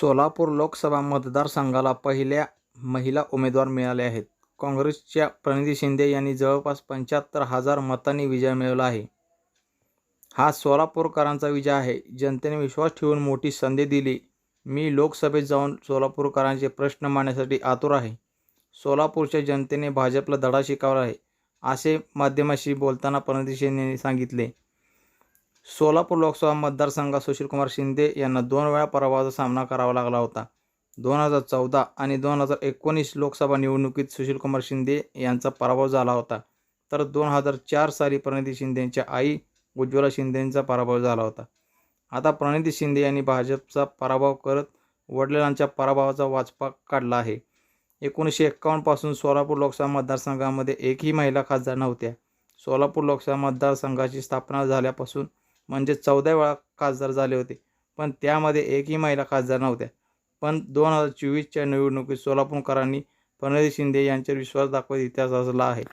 सोलापूर लोकसभा मतदारसंघाला पहिल्या महिला उमेदवार मिळाल्या आहेत. काँग्रेसच्या प्रणिती शिंदे यांनी जवळपास पंच्याहत्तर हजार मतांनी विजय मिळवला आहे. हा सोलापूरकरांचा विजय आहे. जनतेने विश्वास ठेवून मोठी संधी दिली. मी लोकसभेत जाऊन सोलापूरकरांचे प्रश्न मांडण्यासाठी आतुर आहे. सोलापूरच्या जनतेने भाजपला धडा शिकवला आहे, असे माध्यमाशी बोलताना प्रणिती शिंदे यांनी सांगितले. सोलापूर लोकसभा मतदारसंघात सुशीलकुमार शिंदे यांना दोन वेळा पराभवाचा सामना करावा लागला होता. दोन हजार चौदा आणि दोन हजार एकोणीस लोकसभा निवडणुकीत सुशीलकुमार शिंदे यांचा पराभव झाला होता, तर दोन हजार चार साली प्रणिती शिंदेंच्या आई उज्ज्वला शिंदेंचा पराभव झाला होता. आता प्रणिती शिंदे यांनी भाजपचा पराभव करत वडिलांच्या पराभवाचा वाचपा काढला आहे. एकोणीसशे एक्कावन्नपासून सोलापूर लोकसभा मतदारसंघामध्ये एकही महिला खासदार नव्हत्या. सोलापूर लोकसभा मतदारसंघाची स्थापना झाल्यापासून म्हणजे चौदा वेळा खासदार झाले होते, पण त्यामध्ये एकही महिला खासदार नव्हत्या. पण दोन हजार चोवीसच्या निवडणुकीत सोलापूरकरांनी प्रणिती शिंदे यांच्यावर विश्वास दाखवत इतिहास रचला आहे.